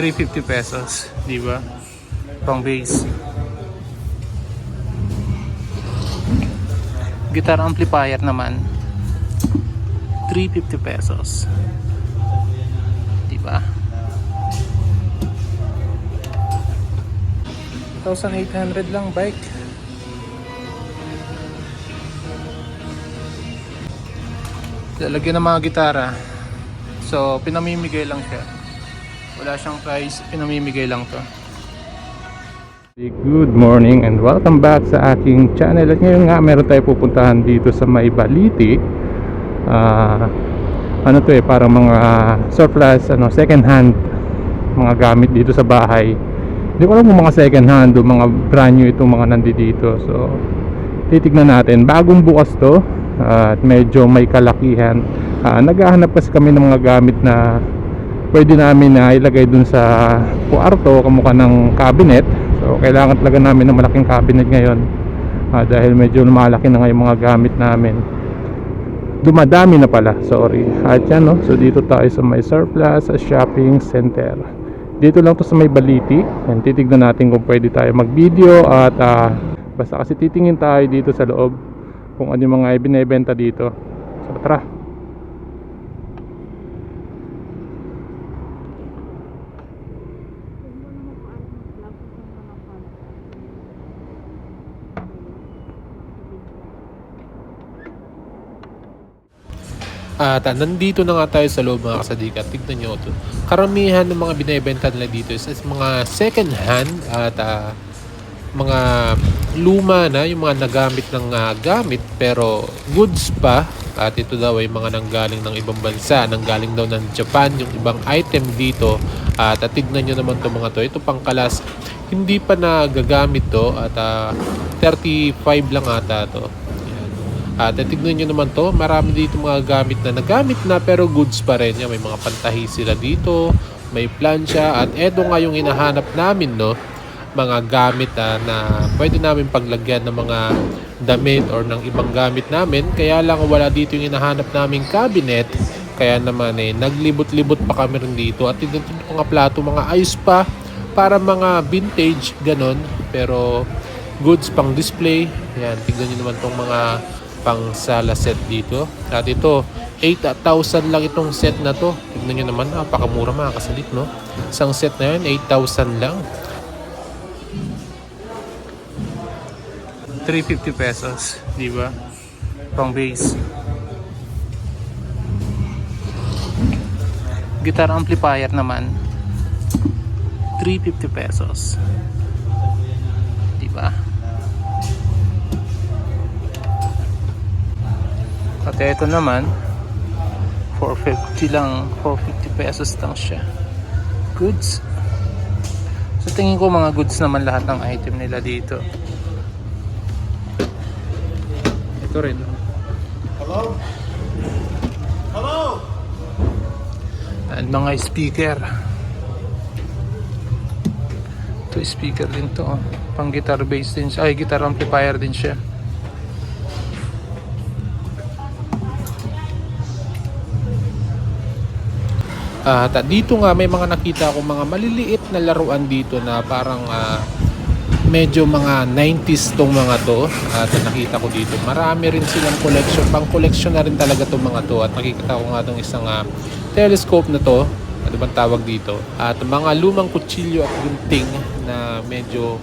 350 pesos, di ba? Pang bass. Guitar amplifier naman 350 pesos. Di ba? 1,800 lang bike. Lalagyan ng mga gitara. So, pinamimigay lang siya. Wala siyang price, pinamimigay lang to. Good morning and welcome back sa aking channel. At ngayon nga, meron tayo pupuntahan dito sa May Baliti. Ah, ano to eh, parang mga surplus, ano, second hand mga gamit dito sa bahay. Hindi ko alam kung mga second hand o mga brand new itong mga nandito. So, titignan natin. Bagong bukas to ah, at medyo may kalakihan. Ah, naghahanap kasi kami ng mga gamit na pwede namin na ilagay dun sa kwarto kamukha ng cabinet. So, kailangan talaga namin ng malaking cabinet ngayon ah, dahil medyo lumalaki na nga yung mga gamit namin. Dumadami na pala, sorry. At yan, no? So, dito tayo sa may surplus sa shopping center. Dito lang to sa may baliti. Yan, titignan natin kung pwede tayo mag-video at ah, basta kasi titingin tayo dito sa loob kung ano yung mga ibinebenta dito. So, tara. At ah, nandito na nga tayo sa loob mga kasadikat. Tignan nyo ito. Karamihan ng mga binibenta nila dito is, is mga second hand at ah, mga luma na, yung mga nagamit ng ah, gamit pero goods pa. At ito daw ay mga nanggaling ng ibang bansa, nanggaling daw ng Japan, yung ibang item dito. At ah, tignan nyo naman to mga to. Ito pang kalas, hindi pa nagagamit to at ah, 35 lang ata to. At uh, tignan nyo naman to, marami dito mga gamit na nagamit na pero goods pa rin. Yan, may mga pantahi sila dito, may plancha at eto nga yung hinahanap namin no, mga gamit ah, na pwede namin paglagyan ng mga damit or ng ibang gamit namin. Kaya lang wala dito yung hinahanap naming cabinet. Kaya naman eh, naglibot-libot pa kami rin dito. At nyo mga plato, mga ayos pa para mga vintage, ganon. Pero goods pang display. Yan, tignan nyo naman tong mga pang sala set dito. At ito, 8,000 lang itong set na to. Tignan nyo naman, napakamura mga kasalit, no? Isang set na yun, 8,000 lang. 350 pesos, di ba? Pang base. Guitar amplifier naman 350 pesos. Di ba? At ito naman 450 lang 450 pesos lang siya. Goods. Sa tingin ko mga goods naman lahat ng item nila dito. Ito rin Hello? Hello? and mga speaker. Ito speaker din to oh. pang guitar bass din siya. Ay guitar amplifier din siya At ah, dito nga may mga nakita ako mga maliliit na laruan dito na parang ah, medyo mga 90s tong mga to. At nakita ko dito marami rin silang collection pang collection na rin talaga tong mga to. At nakikita ko nga tong isang ah, telescope na to. Ano bang tawag dito? At mga lumang kutsilyo at gunting na medyo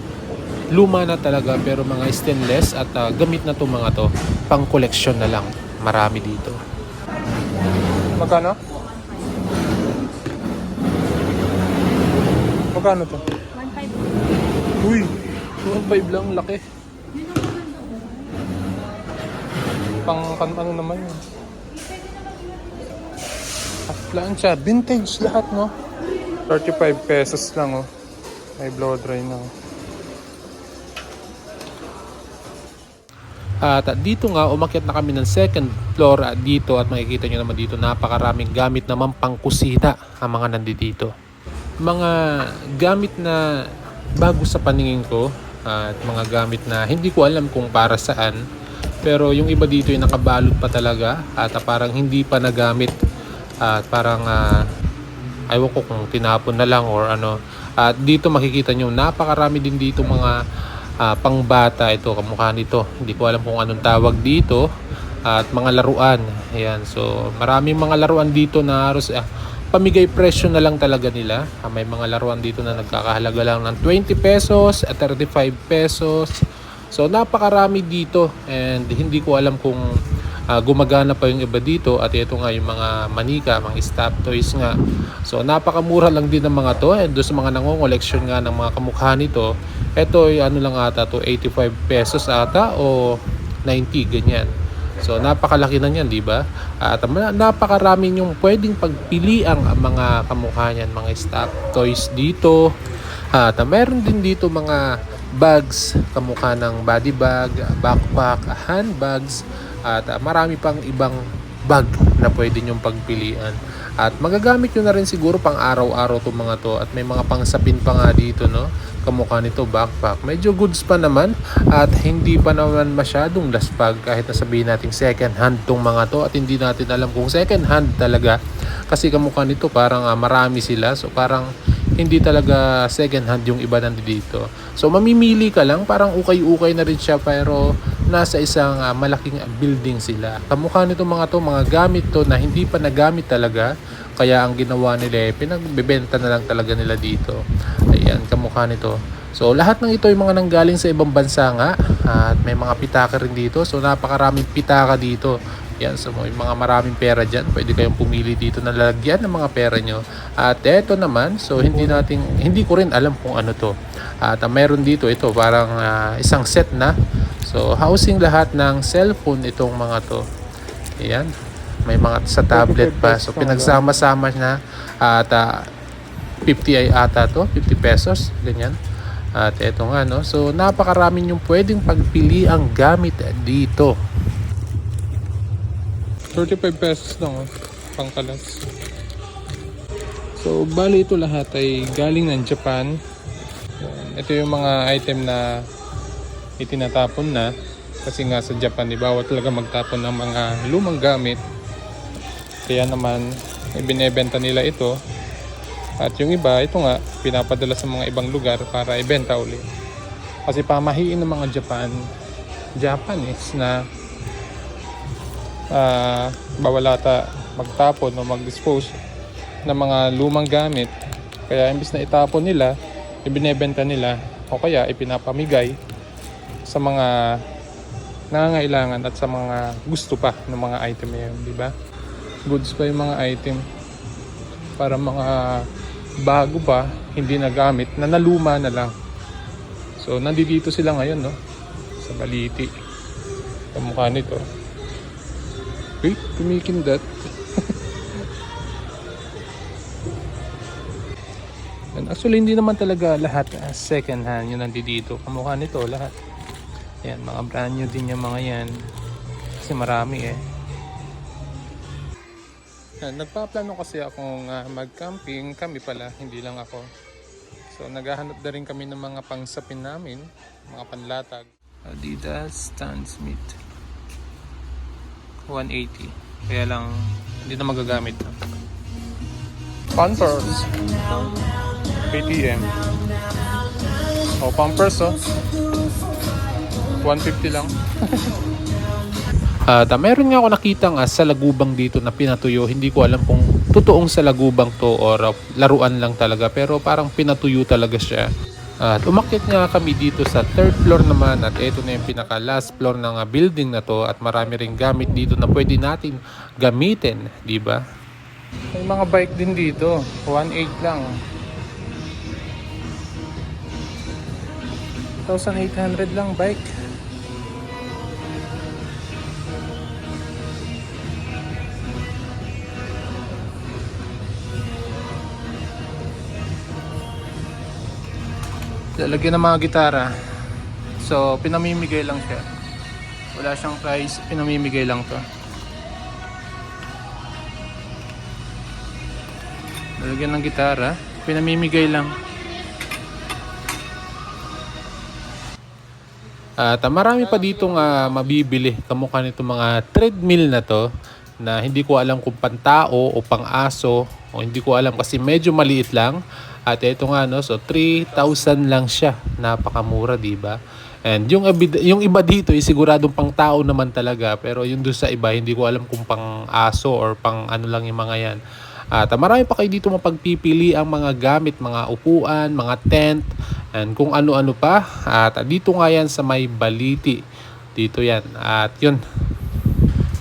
luma na talaga pero mga stainless at ah, gamit na tong mga to. Pang collection na lang. Marami dito. Magkano? Magkano to? 1.5. Uy, 2.5 lang, laki. Pang, pang ano naman yun. At plancha, vintage lahat, no? 35 pesos lang, oh. May blow dry na, oh. At dito nga, umakyat na kami ng second floor at dito at makikita nyo naman dito napakaraming gamit naman pang kusina ang mga nandito. Mga gamit na bago sa paningin ko at mga gamit na hindi ko alam kung para saan pero yung iba dito yung nakabalot pa talaga at parang hindi pa nagamit at parang ah, Ayaw ko kung tinapon na lang or ano. At dito makikita nyo, napakarami din dito mga ah, pangbata ito, kamukha nito. Hindi ko alam kung anong tawag dito. At mga laruan. Ayan, so maraming mga laruan dito na halos ah, pamigay presyo na lang talaga nila. Ah, may mga laruan dito na nagkakahalaga lang ng 20 pesos at 35 pesos. So napakarami dito and hindi ko alam kung ah, gumagana pa yung iba dito at ito nga yung mga manika, mga stop toys nga. So napakamura lang din ng mga to and doon sa mga nangongoleksyon nga ng mga kamukha nito, ito ay ano lang ata to 85 pesos ata o 90 ganyan. So napakalaki na niyan, di ba? At napakarami yung pwedeng pagpiliang ang mga kamukha niyan, mga stop toys dito. At ah, meron din dito mga bags, kamukha ng body bag, backpack, handbags, at ah, marami pang ibang bag na pwede nyong pagpilian. At magagamit nyo na rin siguro pang araw-araw itong mga to. At may mga pangsapin pa nga dito, no? Kamukha nito, backpack. Medyo goods pa naman at hindi pa naman masyadong laspag kahit na sabihin natin second hand tong mga to at hindi natin alam kung second hand talaga kasi kamukha nito parang ah, marami sila so parang hindi talaga second hand yung iba nandito. So mamimili ka lang, parang ukay-ukay na rin siya pero nasa isang ah, malaking building sila. Kamukha nito mga to, mga gamit to na hindi pa nagamit talaga. Kaya ang ginawa nila eh, pinagbebenta na lang talaga nila dito. Ayan, kamukha nito. So lahat ng ito ay mga nanggaling sa ibang bansa nga at may mga pitaka rin dito. So napakaraming pitaka dito. Yan, so may mga maraming pera dyan. Pwede kayong pumili dito na lalagyan ng mga pera nyo. At eto naman, so hindi natin, hindi ko rin alam kung ano to. At ah, meron dito, ito parang ah, isang set na. So housing lahat ng cellphone itong mga to. Ayan. May mga sa tablet pa. So pinagsama-sama na at ah, 50 ay ata to, 50 pesos, ganyan. At eto nga no. So napakarami yung pwedeng pagpili ang gamit dito. 35 pesos lang oh, pangkalas. So bali ito lahat ay galing ng Japan. Ito yung mga item na itinatapon na kasi nga sa Japan di talaga magtapon ng mga lumang gamit. Kaya naman ibinebenta nila ito at yung iba, ito nga, pinapadala sa mga ibang lugar para ibenta uli. Kasi pamahiin ng mga Japan, Japanese na ah bawal ata magtapon o mag-dispose ng mga lumang gamit. Kaya imbis na itapon nila, ibinebenta nila o kaya ipinapamigay sa mga nangangailangan at sa mga gusto pa ng mga item na yun, di ba? Goods pa yung mga item para mga bago pa, hindi nagamit, na naluma na lang. So, nandito sila ngayon, no? Sa Baliti. Kamukha nito. Wait, kumikindat. And actually, hindi naman talaga lahat uh, second hand yung nandito. Kamukha nito, lahat. Yan, mga brand new din yung mga yan. Kasi marami eh. Yan, nagpaplano kasi akong ah, mag-camping. Kami pala, hindi lang ako. So, naghahanap na rin kami ng mga pangsapin namin. Mga panlatag. Adidas Stan Smith. 180. Kaya lang, hindi na magagamit. Pampers. KTM. O, Pampers oh. 150 lang. At ah, meron nga ako nakitang uh, salagubang dito na pinatuyo. Hindi ko alam kung totoong salagubang to or ah, laruan lang talaga. Pero parang pinatuyo talaga siya. At umakyat nga kami dito sa third floor naman at ito na yung pinaka last floor ng building na to at marami ring gamit dito na pwede natin gamitin, di ba? May mga bike din dito, 1.8 lang. 1,800 lang bike. Lalagyan ng mga gitara. So, pinamimigay lang siya. Wala siyang price, pinamimigay lang to. Lalagyan ng gitara, pinamimigay lang. At ah, marami pa ditong ah, mabibili kamukha nito mga treadmill na to na hindi ko alam kung pantao o pang aso O hindi ko alam kasi medyo maliit lang. At ito nga no, so 3,000 lang siya. Napakamura, 'di ba? And yung yung iba dito ay siguradong pang tao naman talaga, pero yung doon sa iba hindi ko alam kung pang aso or pang ano lang yung mga 'yan. At ah, marami pa kayo dito mapagpipili ang mga gamit, mga upuan, mga tent, and kung ano-ano pa. At ah, dito nga yan sa may baliti. Dito yan. At yun,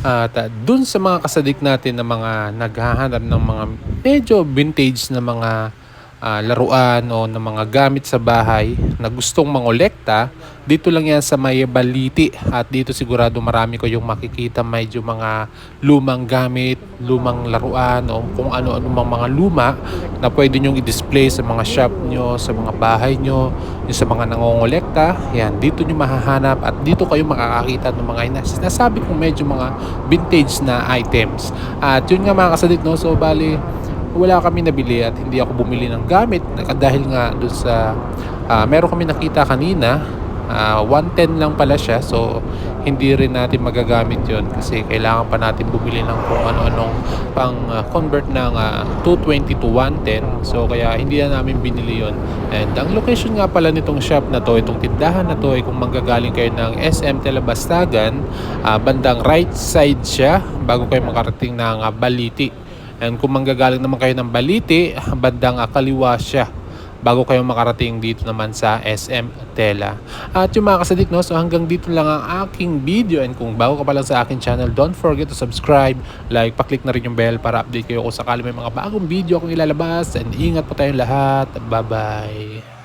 at uh, dun sa mga kasadik natin na mga naghahanap ng mga medyo vintage na mga ah, laruan o ng mga gamit sa bahay na gustong mangolekta, dito lang yan sa may baliti. At dito sigurado marami ko yung makikita medyo mga lumang gamit, lumang laruan o kung ano-ano mang mga luma na pwede nyong i-display sa mga shop nyo, sa mga bahay nyo, yung sa mga nangongolekta. Yan, dito nyo mahahanap at dito kayo makakakita ng mga inas- nasabi kong medyo mga vintage na items. At yun nga mga kasadik, no? So, bali, wala kami nabili at hindi ako bumili ng gamit. Dahil nga doon sa ah, meron kami nakita kanina ah, 110 lang pala siya. So hindi rin natin magagamit yon kasi kailangan pa natin bumili ng kung ano-anong pang ah, convert ng ah, 220 to 110 so kaya hindi na namin binili yon and ang location nga pala nitong shop na to itong tindahan na to ay kung manggagaling kayo ng SM Telebastagan ah, bandang right side siya bago kayo makarating ng ah, Baliti And kung manggagaling naman kayo ng Baliti, bandang kaliwa siya bago kayo makarating dito naman sa SM Tela. At yung mga kasadik, no, so hanggang dito lang ang aking video and kung bago ka pa lang sa aking channel, don't forget to subscribe, like, paklik na rin yung bell para update kayo kung sakali may mga bagong video akong ilalabas and ingat po tayong lahat. Bye-bye!